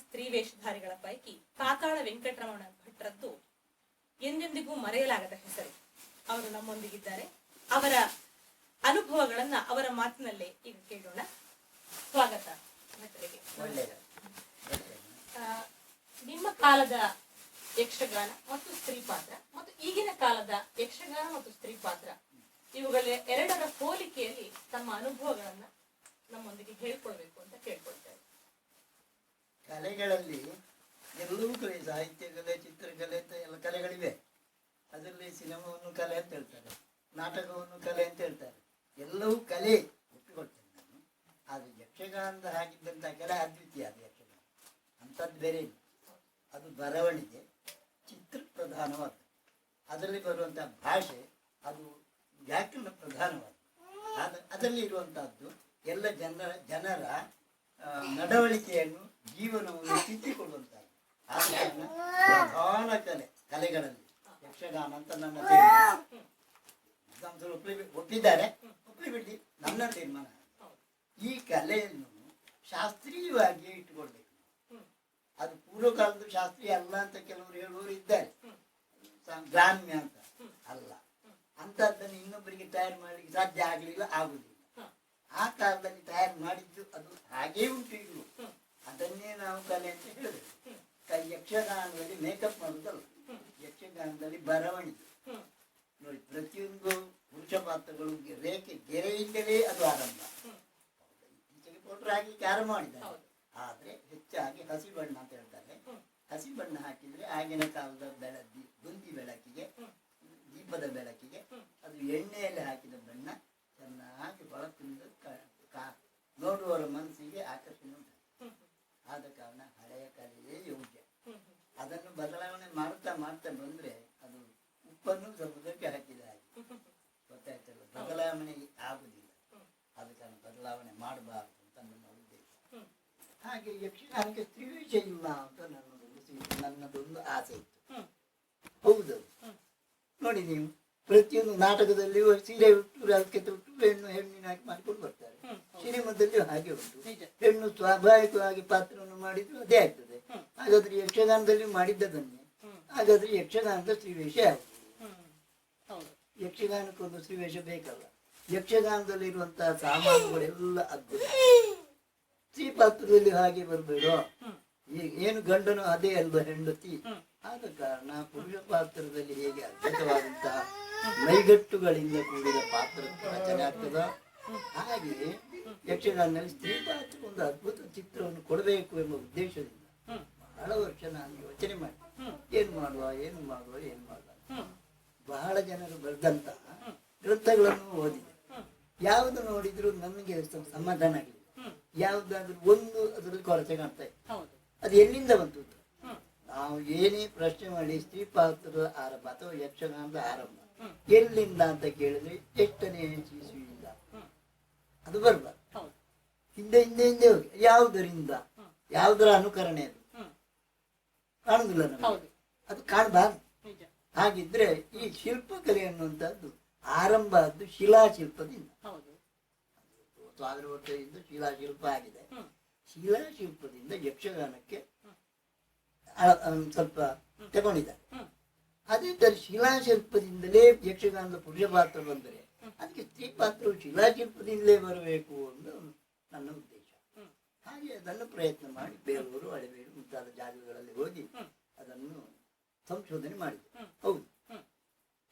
ಸ್ತ್ರೀ ವೇಷಧಾರಿಗಳ ಪೈಕಿ ಪಾತಾಳ ವೆಂಕಟರಮಣ ಭಟ್ರದ್ದು ಎಂದೆಂದಿಗೂ ಮರೆಯಲಾಗದ ಹೆಸರು. ಅವರು ನಮ್ಮೊಂದಿಗಿದ್ದಾರೆ. ಅವರ ಅನುಭವಗಳನ್ನ ಅವರ ಮಾತಿನಲ್ಲೇ ಈಗ ಕೇಳೋಣ. ಸ್ವಾಗತ ಭಟ್ರಿಗೆ ನಿಮ್ಮ ಕಾಲದ ಯಕ್ಷಗಾನ ಮತ್ತು ಸ್ತ್ರೀ ಪಾತ್ರ ಮತ್ತು ಈಗಿನ ಕಾಲದ ಯಕ್ಷಗಾನ ಮತ್ತು ಸ್ತ್ರೀ ಪಾತ್ರ ಇವುಗಳ ಎರಡರ ಹೋಲಿಕೆಯಲ್ಲಿ ತಮ್ಮ ಅನುಭವಗಳನ್ನ ನಮ್ಮೊಂದಿಗೆ ಹೇಳ್ಕೊಳ್ಬೇಕು ಅಂತ ಕೇಳ್ಕೊಳ್ತೇವೆ ಕಲೆಗಳಲ್ಲಿ ಎಲ್ಲವೂ ಕಲೆ, ಸಾಹಿತ್ಯ ಕಲೆ, ಚಿತ್ರಕಲೆ ಅಂತ ಎಲ್ಲ ಕಲೆಗಳಿವೆ. ಅದರಲ್ಲಿ ಸಿನಿಮಾವನ್ನು ಕಲೆ ಅಂತ ಹೇಳ್ತಾರೆ, ನಾಟಕವನ್ನು ಕಲೆ ಅಂತ ಹೇಳ್ತಾರೆ. ಎಲ್ಲವೂ ಕಲೆ ಒಪ್ಪಿಕೊಳ್ತೇನೆ ನಾನು. ಆದರೆ ಯಕ್ಷಗಾನದ ಹಾಕಿದ್ದಂಥ ಕಲೆ ಅದ್ವಿತೀಯ ಅದು ಯಕ್ಷಗಾನ. ಅಂಥದ್ದು ಬೇರೆ ಅದು ಬರವಣಿಗೆ ಚಿತ್ರ ಪ್ರಧಾನವಾದ ಅದರಲ್ಲಿ ಬರುವಂಥ ಭಾಷೆ, ಅದು ವ್ಯಾಕರಣ ಪ್ರಧಾನವಾದ. ಅದ ಅದರಲ್ಲಿ ಇರುವಂತಹದ್ದು ಎಲ್ಲ ಜನರ ಜನರ ನಡವಳಿಕೆಯನ್ನು ಜೀವನವನ್ನು ಕಾರಣ ಪ್ರಧಾನ ಕಲೆ ಕಲೆಗಳಲ್ಲಿ ಯಕ್ಷಗಾನ ಅಂತ ನನ್ನ ತೀರ್ಮಾನ ಒಪ್ಪಿ ಒಪ್ಪಿದ್ದಾರೆ ಒಪ್ಪಿಬಿಡಿ ನನ್ನ ತೀರ್ಮಾನ ಈ ಕಲೆಯನ್ನು ಶಾಸ್ತ್ರೀಯವಾಗಿ ಇಟ್ಟುಕೊಳ್ಬೇಕು. ಅದು ಪೂರ್ವಕಾಲದ ಶಾಸ್ತ್ರೀಯ ಅಲ್ಲ ಅಂತ ಕೆಲವರು ಹೇಳುವವರು ಇದ್ದಾರೆ. ಗ್ರಾಮ್ಯ ಅಂತ. ಅಲ್ಲ. ಅಂತದ್ದನ್ನು ಇನ್ನೊಬ್ಬರಿಗೆ ತಯಾರು ಮಾಡಲಿಕ್ಕೆ ಸಾಧ್ಯ ಆಗಲಿಲ್ಲ, ಆಗುದಿಲ್ಲ. ಆ ಕಾಲದಲ್ಲಿ ತಯಾರು ಮಾಡಿದ್ದು ಅದು ಹಾಗೇ ಉಂಟು ಹ್ಮ್. ಅದನ್ನೇ ನಾವು ಕಲೆ ಅಂತ ಹೇಳಬೇಕು ಕೈ ಯಕ್ಷಗಾನದಲ್ಲಿ ಮೇಕಪ್ ಮಾಡುವುದಲ್ಲ ಯಕ್ಷಗಾನದಲ್ಲಿ ಬರವಣಿಗೆ ನೋಡಿ ಪ್ರತಿಯೊಂದು ಪುರುಷ ಪಾತ್ರಗಳು ರೇಖೆ ಗೆರೆಯಿಂದಲೇ ಅದು ಆರಂಭ. ಇತ್ತೀಚೆಗೆ ಪೌಡರ್ ಹಾಕಿ ಆರಂಭ ಮಾಡಿದ್ದಾರೆ. ಆದ್ರೆ ಹೆಚ್ಚಾಗಿ ಹಸಿ ಬಣ್ಣ ಅಂತ ಹೇಳ್ತಾರೆ. ಹಸಿ ಬಣ್ಣ ಹಾಕಿದ್ರೆ ಆಗಿನ ಕಾಲದ ಬೆಳ ಬುಂದಿ ಬೆಳಕಿಗೆ. ದೀಪದ ಬೆಳಕಿಗೆ ಅದು ಎಣ್ಣೆಯಲ್ಲಿ ಹಾಕಿದ ಬಣ್ಣ ಚೆನ್ನಾಗಿ ಕಾ- ನೋಡುವವರ ಮನಸ್ಸಿಗೆ ಆಕರ್ಷಣೆ ಉಂಟು. ಆದ ಕಾರಣ ಹಳೆಯ ಕಲೆಯೇ ಯೋಗ್ಯ. ಅದನ್ನು ಬದಲಾವಣೆ ಮಾಡ್ತಾ ಮಾಡ್ತಾ ಬಂದ್ರೆ ಅದು ಉಪ್ಪನ್ನು ಸಮುದ್ರಕ್ಕೆ ಹಾಕಿದ ಹಾಗೆ. ಗೊತ್ತಾಯ್ತಲ್ಲ ಬದಲಾವಣೆ ಆಗುದಿಲ್ಲ. ಆದ ಕಾರಣ ಬದಲಾವಣೆ ಮಾಡಬಾರದು ಅಂತ ನನ್ನ ಉದ್ದೇಶ ಹಾಗೆ ಯಕ್ಷಗಾನಕ್ಕೆ ಸ್ತ್ರೀವೇಷ ಇಲ್ಲ ಅಂತ ನನ್ನದೊಂದು ನನ್ನದೊಂದು ಆಸೆ ಇತ್ತು. ಹೌದು. ನೋಡಿ ನೀವು, ಪ್ರತಿಯೊಂದು ನಾಟಕದಲ್ಲಿಯೂ ಸೀರೆ ಉಟ್ಟು ಅದಕ್ಕೆ ತೊಟ್ಟು ಹೆಣ್ಣು, ಹೆಣ್ಣಿನ ಹಾಕಿ ಮಾಡಿಕೊಂಡು ಬರ್ತಾರೆ. ಹ್ಮ್. ಸಿನಿಮಾದಲ್ಲಿಯೂ ಹಾಗೆ ಉಂಟು. ಹೆಣ್ಣು ಸ್ವಾಭಾವಿಕವಾಗಿ ಪಾತ್ರವನ್ನು ಮಾಡಿದ್ರು ಅದೇ ಆಗ್ತದೆ. ಹಾಗಾದ್ರೆ ಯಕ್ಷಗಾನದಲ್ಲಿ ಮಾಡಿದ್ದದನ್ನೇ. ಹಾಗಾದ್ರೆ ಯಕ್ಷಗಾನದ ಸ್ತ್ರೀವೇಷ ಯಾವುದು? ಹ್ಮ್. ಹೌದು. ಯಕ್ಷಗಾನಕ್ಕೊಂದು ಸ್ತ್ರೀವೇಷ ಬೇಕಲ್ಲ. ಯಕ್ಷಗಾನದಲ್ಲಿರುವಂತಹ ಸಾಮಾನುಗಳೆಲ್ಲ ಅದ್ಭುತ. ಸ್ತ್ರೀ ಪಾತ್ರದಲ್ಲಿ ಹಾಗೆ ಬರ್ಬೇಡ? ಏನು ಗಂಡನು ಅದೇ ಅಲ್ವ ಹೆಂಡತಿ. ಆದ ಕಾರಣ ಪುರುಷ ಪಾತ್ರದಲ್ಲಿ ಹೇಗೆ ಅದ್ಭುತವಾದಂತಹ ಮೈಗಟ್ಟುಗಳಿಂದ ಕೂಡಿದ ಪಾತ್ರ ರಚನೆ ಆಗ್ತದ? ಹಾಗೆ ಯಕ್ಷಗಾನದಲ್ಲಿ ಸ್ತ್ರೀ ಪಾತ್ರ ಒಂದು ಅದ್ಭುತ ಚಿತ್ರವನ್ನು ಕೊಡಬೇಕು ಎಂಬ ಉದ್ದೇಶದಿಂದ. ಬಹಳ ವರ್ಷ ನಾನು ಯೋಚನೆ ಮಾಡಿ. ಏನು ಮಾಡುವ ಏನು ಮಾಡುವ ಏನು ಮಾಡುವ ಬಹಳ ಜನರು ಬರೆದಂತಹ ಗ್ರಂಥಗಳನ್ನು ಓದಿದೆ. ಯಾವುದು ನೋಡಿದ್ರು ನನಗೆ ಸ್ವಲ್ಪ ಸಮಾಧಾನ ಆಗಲಿಲ್ಲ. ಯಾವುದಾದ್ರೂ ಒಂದು ಅದರಲ್ಲಿ ಕೊರತೆ ಕಾಣ್ತಾ ಇದೆ ಹೌದು. ಅದು ಎಲ್ಲಿಂದ ಬಂತು ನಾವು ಏನೇ ಪ್ರಶ್ನೆ ಮಾಡಿ ಸ್ತ್ರೀ ಪಾತ್ರದ ಆರಂಭ ಅಥವಾ ಯಕ್ಷಗಾನದ ಆರಂಭ ಎಲ್ಲಿಂದ ಅಂತ ಕೇಳಿದ್ರೆ ಎಷ್ಟನೇ ಹ್ಮ್. ಅದು ಬರ್ಬಾರ್ದು ಹೌದು ಹಿಂದೆ ಹಿಂದೆ ಹೋಗಿ. ಯಾವುದರಿಂದ. ಯಾವುದರ ಅನುಕರಣೆ ಅದು. ಕಾಣುದಿಲ್ಲ ನಮಗೆ. ಅದು ಕಾಣಬಾರ್ದು ಹಾಗಿದ್ರೆ ಈ ಶಿಲ್ಪಕಲೆ ಅನ್ನುವಂಥದ್ದು ಆರಂಭ ಅದು ಶಿಲಾಶಿಲ್ಪದಿಂದ. ಹೌದು. ಸಾವಿರ ವರ್ಷದಿಂದ ಶಿಲಾಶಿಲ್ಪ ಆಗಿದೆ. ಶಿಲಾಶಿಲ್ಪದಿಂದ ಯಕ್ಷಗಾನಕ್ಕೆ ಸ್ವಲ್ಪ ತಗೊಂಡಿದ್ದಾರೆ. ಅದೇ ತರ ಶಿಲಾಶಿಲ್ಪದಿಂದಲೇ ಯಕ್ಷಗಾನದ ಪುರುಷ ಪಾತ್ರ ಬಂದರೆ ಅದಕ್ಕೆ ಸ್ತ್ರೀ ಪಾತ್ರವು ಶಿಲಾಶಿಲ್ಪದಿಂದಲೇ ಬರಬೇಕು ಒಂದು ನನ್ನ ಉದ್ದೇಶ. ಹಾಗೆ ಅದನ್ನು ಪ್ರಯತ್ನ ಮಾಡಿ ಬೇಲೂರು ಹಳೆಬೇರು ಮುಂತಾದ ಜಾಗಗಳಲ್ಲಿ ಹೋಗಿ ಅದನ್ನು ಸಂಶೋಧನೆ ಮಾಡಿದೆ. ಹೌದು.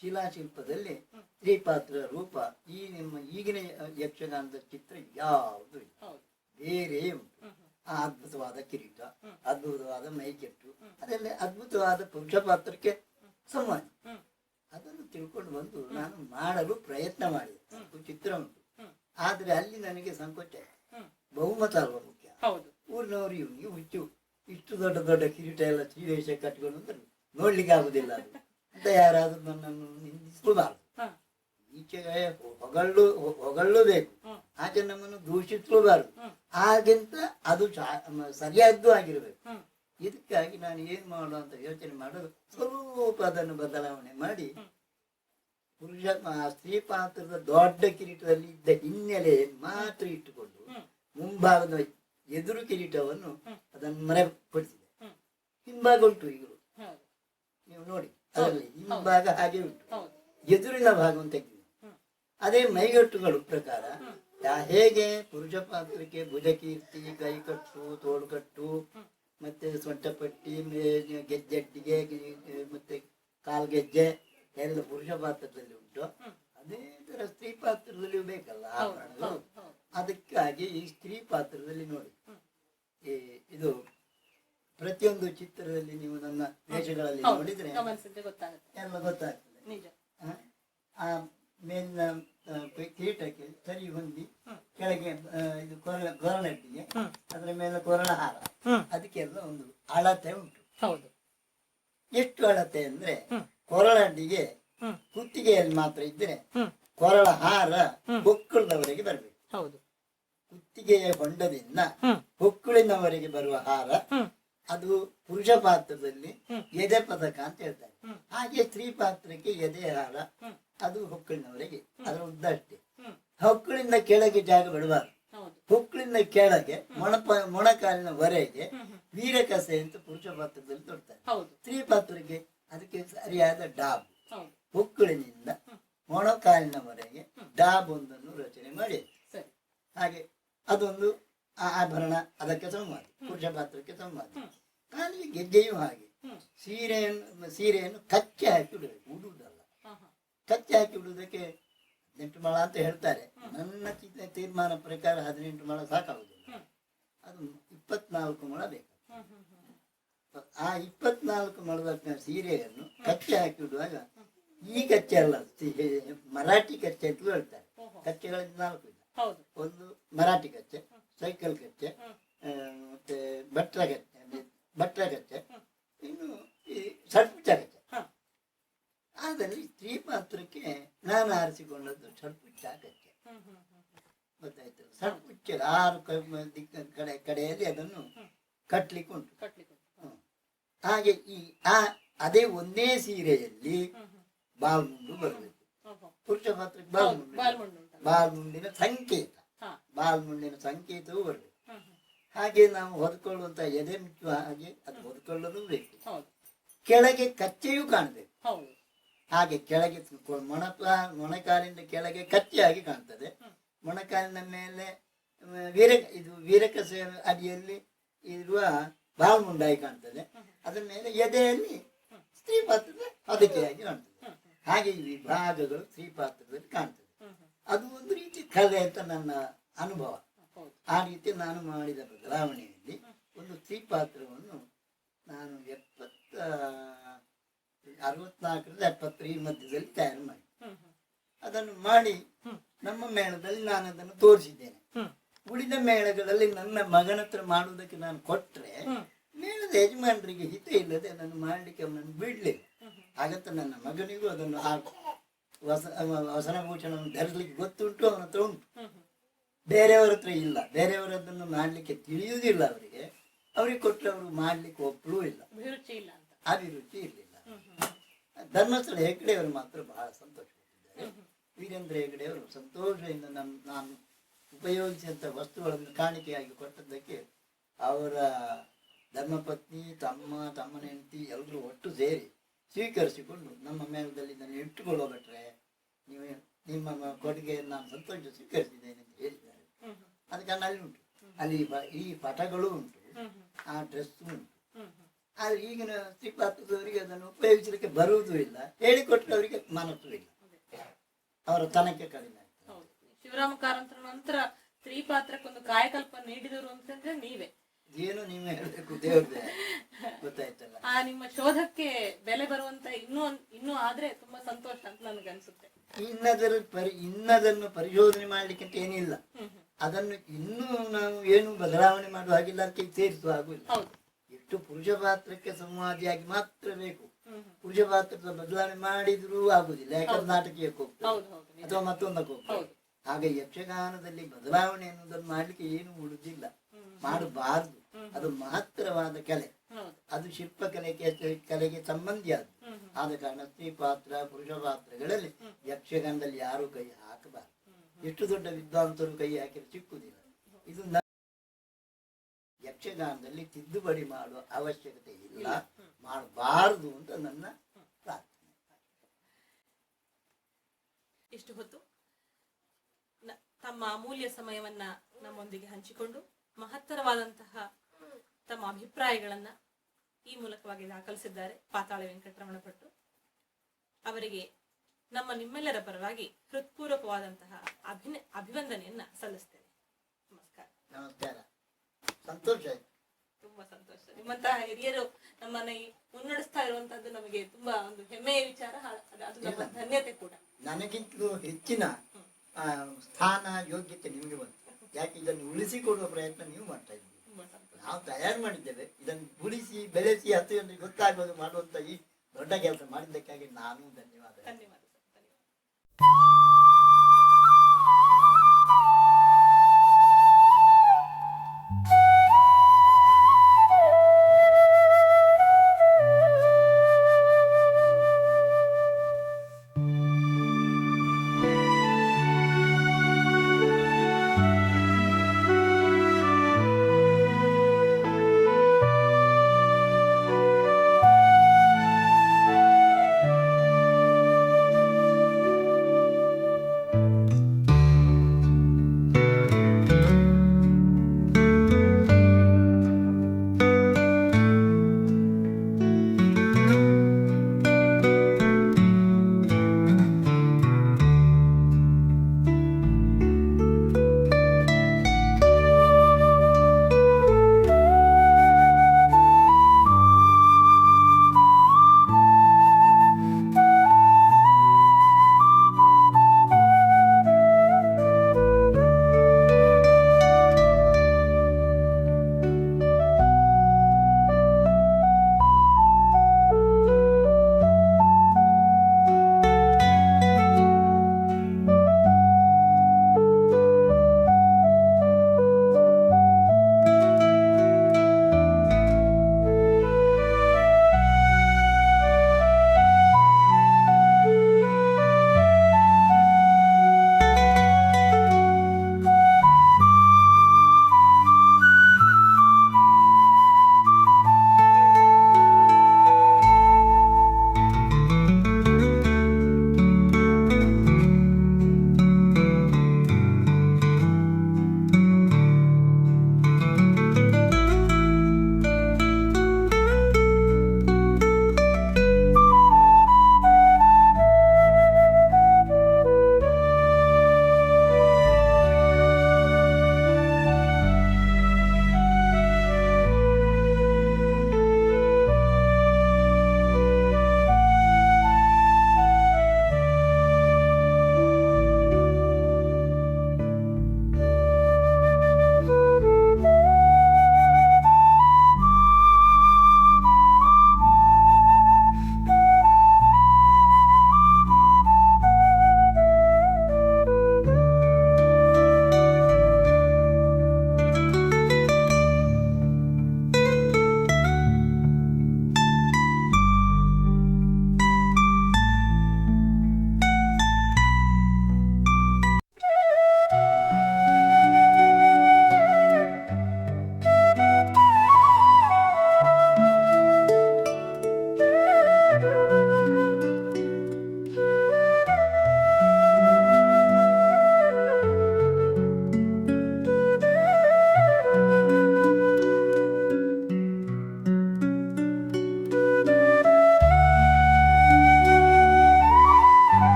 ಶಿಲಾಶಿಲ್ಪದಲ್ಲಿ ತ್ರಿಪಾತ್ರ ರೂಪ ಈ ನಿಮ್ಮ ಈಗಿನ ಯಕ್ಷಗಾನದ ಚಿತ್ರ ಯಾವುದು ಇಲ್ಲ. ಬೇರೆ ಉಂಟು. ಆ ಅದ್ಭುತವಾದ ಕಿರೀಟ. ಅದ್ಭುತವಾದ ಮೈಕೆಟ್ಟು ಅದೆಲ್ಲ ಅದ್ಭುತವಾದ ಪುರುಷ ಪಾತ್ರಕ್ಕೆ ಸಂವಾದ ಹ್ಮ್. ಅದನ್ನು ತಿಳ್ಕೊಂಡು ಬಂದು ನಾನು ಮಾಡಲು ಪ್ರಯತ್ನ ಮಾಡಿದೆ ಚಿತ್ರ ಉಂಟು. ಆದ್ರೆ ಅಲ್ಲಿ ನನಗೆ ಸಂಕೋಚ. ಬಹುಮತ ಅಲ್ವ ಮುಖ್ಯ ಊರಿನವರು ಇವನಿಗೆ ಹುಚ್ಚು ಇಷ್ಟು ದೊಡ್ಡ ದೊಡ್ಡ ಕಿರೀಟ ಎಲ್ಲ ಶ್ರೀವೇಷ ಕಟ್ಕೊಂಡು ಅಂದ್ರೆ ನೋಡ್ಲಿಕ್ಕೆ ಆಗುದಿಲ್ಲ ಅದು ಅಂತ ಯಾರಾದ್ರೂ ನನ್ನನ್ನು ನಿಂದಿಸಬಾರದು ಹ. ಈಚೆಗೆ ಹೊಗಳು ಹೊಗಳಬೇಕು. ಆಚೆ ನಮ್ಮನ್ನು ದೂಷಿಸಲೂಬಾರದು ಹ್ಮ್. ಹಾಗೆಂತ ಅದು ಸರಿಯಾದ್ದು ಆಗಿರಬೇಕು. ಇದಕ್ಕಾಗಿ ನಾನು ಏನ್ ಮಾಡು ಅಂತ ಯೋಚನೆ ಮಾಡೋದು ಸ್ವಲ್ಪ ಅದನ್ನು ಬದಲಾವಣೆ ಮಾಡಿ. ಪುರುಷ ಸ್ತ್ರೀ ಪಾತ್ರದ ದೊಡ್ಡ ಕಿರೀಟದಲ್ಲಿ ಇದ್ದ ಹಿನ್ನೆಲೆ ಮಾತ್ರ ಇಟ್ಟುಕೊಂಡು. ಮುಂಭಾಗದ ಎದುರು ಕಿರೀಟವನ್ನು ಅದನ್ನು ಮನೆ ಪಡಿಸಿದೆ ಹಿಂಭಾಗ ಉಂಟು ಈಗ ನೀವು ನೋಡಿ ಅದರಲ್ಲಿ. ಹಿಂಭಾಗ ಹಾಗೆ ಉಂಟು. ಎದುರಿನ ಭಾಗವನ್ನು ತೆಗೆದಿದೆ. ಅದೇ ಮೈಗಟ್ಟುಗಳ ಪ್ರಕಾರ ಯಾ- ಹೇಗೆ ಪುರುಷ ಪಾತ್ರಕ್ಕೆ ಭುಜಕೀರ್ತಿ ಕೈಕಟ್ಟು ತೋಳುಕಟ್ಟು. ಮತ್ತೆ ಸೊಂಟಪಟ್ಟಿ ಮೇ- ಗೆಜ್ಜೆಟ್ಟಿಗೆ ಮತ್ತೆ ಕಾಲ್ಗೆಜ್ಜೆ ಎಲ್ಲ ಪುರುಷ ಪಾತ್ರದಲ್ಲಿ ಉಂಟು. ಅದೇ ತರ ಸ್ತ್ರೀ ಪಾತ್ರದಲ್ಲಿ ಬೇಕಲ್ಲ. ಆಭರಣಗಳು ಅದಕ್ಕಾಗಿ ಈ ಸ್ತ್ರೀ ಪಾತ್ರದಲ್ಲಿ ನೋಡಿ. ಈ ಇದು ಪ್ರತಿಯೊಂದು ಚಿತ್ರದಲ್ಲಿ ನೀವು ನನ್ನ ದೇಶಗಳಲ್ಲಿ ನೋಡಿದ್ರೆ ಎಲ್ಲ ಗೊತ್ತಾಗ್ತದೆ. ನಿಜ. ಆ, ಆ ಮೇಲಿನ ಆ, ಕಿರೀಟಕ್ಕೆ ಸರಿ ಹೊಂದಿ ಕೆಳಗೆ ಇದು ಕೊರಳ ಕೊರಳಡ್ಡಿಗೆ ಅದರ ಮೇಲೆ ಕೊರಳ ಹಾರ ಅದಕ್ಕೆಲ್ಲ ಒಂದು ಅಳತೆ ಉಂಟು. ಹೌದು. ಎಷ್ಟು ಅಳತೆ ಅಂದ್ರೆ. ಕೊರಳಡ್ಡಿಗೆ ಕುತ್ತಿಗೆಯಲ್ಲಿ ಮಾತ್ರ ಇದ್ರೆ. ಕೊರಳ ಹಾರ ಹ್ಮ್. ಹೊಕ್ಕಳದವರೆಗೆ ಬರಬೇಕು. ಹೌದು. ಕುತ್ತಿಗೆಯ ಹೊಂಡದಿಂದ ಹೊಕ್ಕುಳಿನವರೆಗೆ ಬರುವ ಹಾರ ಅದು ಪುರುಷ ಪಾತ್ರದಲ್ಲಿ ಎದೆ ಪದಕ ಅಂತ ಹೇಳ್ತಾರೆ. ಹಾಗೆ ಸ್ತ್ರೀ ಪಾತ್ರಕ್ಕೆ ಎದೆ ಹಾರ. ಅದು ಹೊಕ್ಕಳಿನವರೆಗೆ ಅದರ ಉದ್ದ ಅಷ್ಟೇ ಹೊಕ್ಕಳಿಂದ ಕೆಳಗೆ ಜಾಗ ಬಿಡಬಾರ್ದು. ಹುಕ್ಕಳಿಂದ ಕೆಳಗೆ ಮೊಣಪ ಮೊಣಕಾಲಿನವರೆಗೆ ವೀರಕಸೆ ಅಂತ ಪುರುಷ ಪಾತ್ರದಲ್ಲಿ ತೊಡ್ತಾರೆ. ಸ್ತ್ರೀ ಪಾತ್ರಕ್ಕೆ ಅದಕ್ಕೆ ಸರಿಯಾದ ಡಾಬ್. ಹುಕ್ಕಳಿನಿಂದ. ಮೊಣಕಾಲಿನವರೆಗೆ ಡಾಬ್ ಒಂದನ್ನು ರಚನೆ ಮಾಡಿ ಹಾಗೆ ಅದೊಂದು ಆ- ಆಭರಣ ಅದಕ್ಕೆ ಸಂವಾದ ಪುರುಷ ಪಾತ್ರಕ್ಕೆ ಸಂವಾದ. ಹಾಗೆ ಕಾಲಿಗೆ ಗೆಜ್ಜೆಯೂ ಹಾಗೆ. ಸೀರೆಯನ್ನು ಸೀರೆಯನ್ನು ಕಚ್ಚೆ ಹಾಕಿ ಉಡುವುದು. ಕಚ್ಚೆ ಹಾಕಿ ಬಿಡುವುದಕ್ಕೆ ಎಂಟು ಮೊಳ ಅಂತ ಹೇಳ್ತಾರೆ. ನನ್ನ ಚಿಂತನೆ ತೀರ್ಮಾನ ಪ್ರಕಾರ ಹದಿನೆಂಟು ಮೊಳ ಸಾಕಾಗುದಿಲ್ಲ ಅದು ಇಪ್ಪತ್ನಾಲ್ಕು ಮೊಳ ಬೇಕು. ಆ ಇಪ್ಪತ್ನಾಲ್ಕು ಮೊಳದ ಸೀರೆಯನ್ನು ಕಚ್ಚೆ ಹಾಕಿ ಬಿಡುವಾಗ ಈ ಕಚ್ಚೆ ಅಲ್ಲ ಮರಾಠಿ ಕಚ್ಚೆ ಅಂತ ಹೇಳ್ತಾರೆ. ಕಚ್ಚೆಗಳಲ್ಲಿ ನಾಲ್ಕು ಇದೆ. ಒಂದು ಮರಾಠಿ ಕಚ್ಚೆ ಸೈಕಲ್ ಕಚ್ಚೆ ಮತ್ತೆ ಭಟ್ರ ಕಚ್ಚೆ ಭಟ್ರ ಕಚ್ಚೆ ಇನ್ನು ಈ ಷಡ್ಪುಚ್ಚ ಕಚ್ಚೆ ಅದರಲ್ಲಿ ಸ್ತ್ರೀ ಪಾತ್ರಕ್ಕೆ ನಾನು ಆರಿಸಿಕೊಂಡದ್ದು ಹ್ಮ್ ಗೊತ್ತಾಯ್ತು. ಷಡ್ಪುಚ್ಚ ಆರು ಕಡೆ ಕಡೆಯಲ್ಲಿ ಅದನ್ನು. ಕಟ್ಲಿಕ್ಕೆ ಉಂಟು. ಹಾಗೆ ಈ ಆ ಅದೇ ಒಂದೇ ಸೀರೆಯಲ್ಲಿ ಬಾಲ್ಮುಂಡು ಬರಬೇಕು ಪುರುಷ ಪಾತ್ರಕ್ಕೆ ಬಾಲ್ಮುಂಡು ಬಾಲ್ಮುಂಡಿನ ಸಂಕೇತ. ಬಾಲ್ಮುಂಡಿನ ಸಂಕೇತವೂ ಬರಬೇಕು ಹಾಗೆ ನಾವು ಹೊದ್ಕೊಳ್ಳುವಂತ ಎದೆ ಮುಚ್ಚುವ ಹಾಗೆ ಅದು ಹೊದ್ಕೊಳ್ಳೋದು ಬೇಕು. ಕೆಳಗೆ ಕಚ್ಚೆಯೂ ಕಾಣಬೇಕು. ಹಾಗೆ ಕೆಳಗೆ ಮೊಣಕ ಮೊಣಕಾಲಿನ ಕೆಳಗೆ ಕತ್ತಿಯಾಗಿ ಕಾಣ್ತದೆ. ಮೊಣಕಾಲಿನ ಮೇಲೆ ವೀರ ಇದು ವೀರಕ ಅಡಿಯಲ್ಲಿ ಇರುವ ಬಾಲ್ಮುಂಡಾಗಿ ಕಾಣ್ತದೆ ಅದರ ಮೇಲೆ ಎದೆಯಲ್ಲಿ. ಸ್ತ್ರೀ ಪಾತ್ರದ ಹೊದಿಕೆಯಾಗಿ ಕಾಣ್ತದೆ ಹಾಗೆ ಈ ವಿಭಾಗಗಳು ಸ್ತ್ರೀ ಪಾತ್ರದಲ್ಲಿ ಕಾಣ್ತದೆ ಅದು ಒಂದು ರೀತಿ ಕಲೆ ಅಂತ ನನ್ನ ಅನುಭವ ಆ ರೀತಿ ನಾನು ಮಾಡಿದ ಬದಲಾವಣೆಯಲ್ಲಿ ಒಂದು ಸ್ತ್ರೀ ಪಾತ್ರವನ್ನು ನಾನು ಎಪ್ಪತ್ತ ಅರವತ್ನಾಲ್ಕರಿಂದ ಎಪ್ಪತ್ತರ ಮಧ್ಯದಲ್ಲಿ ತಯಾರು ಮಾಡಿ. ಅದನ್ನು ಮಾಡಿ ನಮ್ಮ ಮೇಳದಲ್ಲಿ ನಾನು ಅದನ್ನು ತೋರಿಸಿದ್ದೇನೆ. ಉಳಿದ ಮೇಳಗಳಲ್ಲಿ ನನ್ನ ಮಗನ ಹತ್ರ ಮಾಡುವುದಕ್ಕೆ ನಾನು ಕೊಟ್ಟರೆ ಮೇಳದ ಯಜಮಾನರಿಗೆ ಹಿತ ಇಲ್ಲದೆ ಅದನ್ನು ಮಾಡಲಿಕ್ಕೆ ಅವನನ್ನು ಬಿಡಲಿಲ್ಲ. ಆಗತ್ತ ಹಾಗಂತ ನನ್ನ ಮಗನಿಗೂ ಅದನ್ನು ಹಾಕು. ವಸ ವಸನಭೂಷಣವನ್ನು ಧರಿಸಲಿಕ್ಕೆ ಗೊತ್ತುಂಟು ಅವನ ಹತ್ರ ಉಂಟು. ಬೇರೆಯವರ ಹತ್ರ ಇಲ್ಲ. ಬೇರೆಯವರದನ್ನು ಮಾಡಲಿಕ್ಕೆ ತಿಳಿಯುವುದಿಲ್ಲ ಅವರಿಗೆ. ಅವರಿಗೆ ಕೊಟ್ಟರೆ ಅವರು ಮಾಡಲಿಕ್ಕೆ ಒಪ್ಪಲೂ ಇಲ್ಲ. ಅಭಿರುಚಿ ಇಲ್ಲ ಅಂತ. ಅಭಿರುಚಿ ಇರಲಿಲ್ಲ. ಧರ್ಮಸ್ಥಳ ಹೆಗ್ಡೆಯವರು ಮಾತ್ರ ಬಹಳ ಸಂತೋಷಪಟ್ಟಿದ್ದಾರೆ ವೀರೇಂದ್ರ ಹೆಗ್ಡೆಯವರು ಸಂತೋಷದಿಂದ ನಮ್ಮ ನಾನು ಉಪಯೋಗಿಸಿದಂಥ ವಸ್ತುಗಳನ್ನು ಕಾಣಿಕೆಯಾಗಿ ಕೊಟ್ಟದ್ದಕ್ಕೆ ಅವರ ಧರ್ಮಪತ್ನಿ ತಮ್ಮ ತಮ್ಮನ ಹೆಂಡತಿ ಎಲ್ಲರೂ ಒಟ್ಟು ಸೇರಿ ಸ್ವೀಕರಿಸಿಕೊಂಡು ನಮ್ಮ ಮೇಲದಲ್ಲಿ ನಾನು ಇಟ್ಟುಕೊಳ್ಳೋ ಬಿಟ್ರೆ ನೀವು ನಿಮ್ಮ ಕೊಡುಗೆಯನ್ನು ನಾನು ಸಂತೋಷ ಸ್ವೀಕರಿಸಿದ್ದೇನೆ ಅಂತ ಹೇಳಿದ್ದಾರೆ. ಅದಕ್ಕೆ ಅಲ್ಲಿ ಉಂಟು. ಅಲ್ಲಿ ಈ ಪಟಗಳು ಉಂಟು. ಆ ಡ್ರೆಸ್ ಉಂಟು. ಆದ್ರೆ ಈಗಿನ ಹತ್ತದವರಿಗೆ ಅದನ್ನು ಉಪಯೋಗಿಸಲಿಕ್ಕೆ ಬರುವುದೂ ಇಲ್ಲ. ಹೇಳಿಕೊಟ್ಟವರಿಗೆ ಮನಸ್ಸು ಇಲ್ಲ. ಅವರ ತನಕ್ಕೆ ಕಡಿಮೆ ಹೌದು. ಶಿವರಾಮ ಕಾರಂತರ ನಂತರ ಸ್ತ್ರೀ ಪಾತ್ರಕ್ಕೊಂದು ಕಾಯಕಲ್ಪ ನೀಡಿದರು ಅಂತಂದ್ರೆ ನೀವೇ. ಏನು ನೀವು ಹೇಳಬೇಕು ದೇವ್ರದೇ. ಗೊತ್ತಾಯ್ತಲ್ಲ. ಆ ನಿಮ್ಮ ಶೋಧಕ್ಕೆ ಬೆಲೆ ಬರುವಂತ ಇನ್ನೂ ಇನ್ನೂ ಆದ್ರೆ ತುಂಬಾ ಸಂತೋಷ ಅಂತ ನನಗನ್ಸುತ್ತೆ. ಇನ್ನದರ ಪರಿ ಇನ್ನದನ್ನು ಪರಿಶೋಧನೆ ಮಾಡ್ಲಿಕ್ಕೆ ಏನಿಲ್ಲ. ಅದನ್ನು ಇನ್ನೂ ನಾವು ಏನು ಬದಲಾವಣೆ ಮಾಡುವ ಹಾಗಿಲ್ಲ ಅದಕ್ಕೆ ಸೇರಿಸುವ ಹಾಗಿಲ್ಲ ಎಷ್ಟು ಪುರುಷ ಪಾತ್ರಕ್ಕೆ ಸಂವಾದಿಯಾಗಿ ಮಾತ್ರ ಬೇಕು. ಪುರುಷ ಪಾತ್ರದ ಬದಲಾವಣೆ ಮಾಡಿದ್ರೂ ಆಗುದಿಲ್ಲ ಯಾಕಂದ್ರೆ ನಾಟಕೀಯಕ್ಕೆ ಹೋಗ್ತದೆ ಅಥವಾ ಮತ್ತೊಂದಕ್ಕೆ ಹೋಗ್ತದೆ ಹಾಗೆ ಯಕ್ಷಗಾನದಲ್ಲಿ ಬದಲಾವಣೆ ಅನ್ನೋದನ್ನು ಮಾಡ್ಲಿಕ್ಕೆ ಏನು ಉಳಿದಿಲ್ಲ. ಮಾಡಬಾರದು. ಅದು ಮಾತ್ರವಾದ ಕಲೆ. ಅದು ಶಿಲ್ಪಕಲೆಗೆ ಕಲೆಗೆ ಕಲೆಗೆ ಸಂಬಂಧಿ ಹ್ಮ್ ಆದ ಕಾರಣ ಸ್ತ್ರೀ ಪಾತ್ರ ಪುರುಷ ಪಾತ್ರಗಳಲ್ಲಿ ಯಕ್ಷಗಾನದಲ್ಲಿ ಯಾರು ಕೈ ಹಾಕಬಾರದು. ಎಷ್ಟು ದೊಡ್ಡ ವಿದ್ವಾಂಸರು ಕೈ ಹಾಕಿದ್ರೆ ಸಿಕ್ಕುದಿಲ್ಲ ಇದು ಯಕ್ಷಗಾನದಲ್ಲಿ ತಿದ್ದುಪಡಿ ಮಾಡುವ ಅವಶ್ಯಕತೆ ಇಲ್ಲ. ಮಾಡಬಾರದು ಅಂತ ನನ್ನ ಪ್ರಾರ್ಥನೆ. ಇಷ್ಟು ಹೊತ್ತು. ತಮ್ಮ ಅಮೂಲ್ಯ ಸಮಯವನ್ನ ನಮ್ಮೊಂದಿಗೆ ಹಂಚಿಕೊಂಡು ಮಹತ್ತರವಾದಂತಹ ತಮ್ಮ ಅಭಿಪ್ರಾಯಗಳನ್ನ ಈ ಮೂಲಕವಾಗಿ ದಾಖಲಿಸಿದ್ದಾರೆ ಪಾತಾಳ ವೆಂಕಟರಮಣ ಭಟ್ರು ಅವರಿಗೆ ನಮ್ಮ ನಿಮ್ಮೆಲ್ಲರ ಪರವಾಗಿ ಹೃತ್ಪೂರ್ವಕವಾದಂತಹ ಅಭಿನ ಅಭಿವಂದನೆಯನ್ನ ಸಲ್ಲಿಸ್ತೇವೆ ನಮಸ್ಕಾರ. ನಮಸ್ಕಾರ. ಸಂತೋಷ ಆಯ್ತು. ತುಂಬಾ ಸಂತೋಷ. ನಿಮ್ಮಂತಹ ಹಿರಿಯರು ನಮ್ಮನ್ನ ಮುನ್ನಡೆಸ್ತಾ ಇರುವಂತದ್ದು ನಮಗೆ ತುಂಬಾ ಒಂದು ಹೆಮ್ಮೆಯ ವಿಚಾರ. ಅದು- ನಮ್ಮ ಧನ್ಯತೆ ಕೂಡ. ನನಗಿಂತಲೂ ಹೆಚ್ಚಿನ ಸ್ಥಾನ ಯೋಗ್ಯತೆ ನಿಮಗೆ ಬಂತು. ಯಾಕೆ ಇದನ್ನು ಉಳಿಸಿಕೊಡುವ ಪ್ರಯತ್ನ ನೀವು ಮಾಡ್ತಾ ಇದ್ದೀವಿ ನಾವು ತಯಾರು ಮಾಡಿದ್ದೇವೆ. ಇದನ್ನು ಉಳಿಸಿ ಬೆಳೆಸಿ ಹತ್ತು ಜನರಿಗೆ ಗೊತ್ತಾಗೋದು ಮಾಡುವಂತ ಈ ದೊಡ್ಡ ಕೆಲಸ ಮಾಡಿದ್ದಕ್ಕಾಗಿ ನಾನು ಧನ್ಯವಾದ.